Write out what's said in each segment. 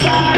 Stop!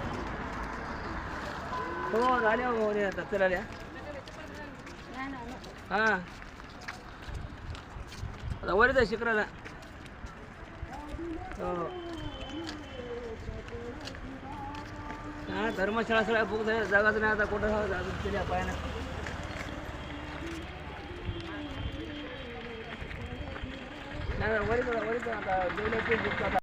हो झाल्या मोरे हो, हो, आता चला हां आता वर हो धर्मशाळा सगळ्या बुक झाल्या जागाच नाही आता कुठं वरी आता